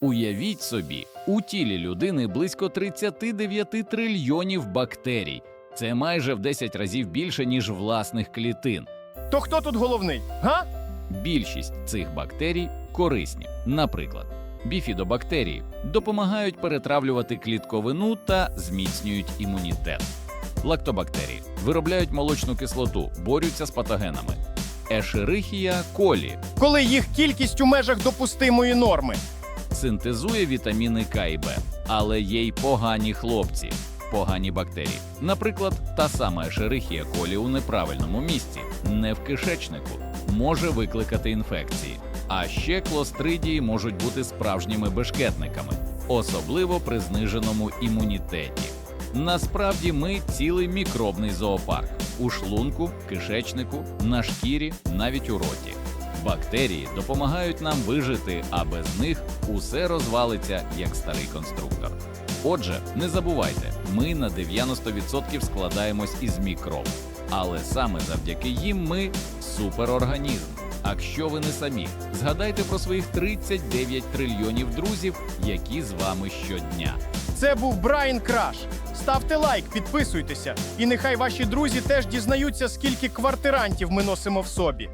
Уявіть собі, у тілі людини близько 39 трильйонів бактерій. Це майже в 10 разів більше, ніж власних клітин. То хто тут головний? Га? Більшість цих бактерій корисні. Наприклад, біфідобактерії допомагають перетравлювати клітковину та зміцнюють імунітет. Лактобактерії виробляють молочну кислоту, борються з патогенами. Ешерихія колі Коли їх кількість у межах допустимої норми. Синтезує вітаміни К і Б, але є й погані хлопці, погані бактерії. Наприклад, та сама ешерихія колі у неправильному місці, не в кишечнику, може викликати інфекції. А ще клостридії можуть бути справжніми бешкетниками, особливо при зниженому імунітеті. Насправді ми цілий мікробний зоопарк у шлунку, кишечнику, на шкірі, навіть у роті. Бактерії допомагають нам вижити, а без них усе розвалиться як старий конструктор. Отже, не забувайте, ми на 90% складаємось із мікроб, але саме завдяки їм ми суперорганізм. А якщо ви не самі, згадайте про своїх 39 трильйонів друзів, які з вами щодня. Це був Брайан Краш. Ставте лайк, підписуйтеся, і нехай ваші друзі теж дізнаються, скільки квартирантів ми носимо в собі.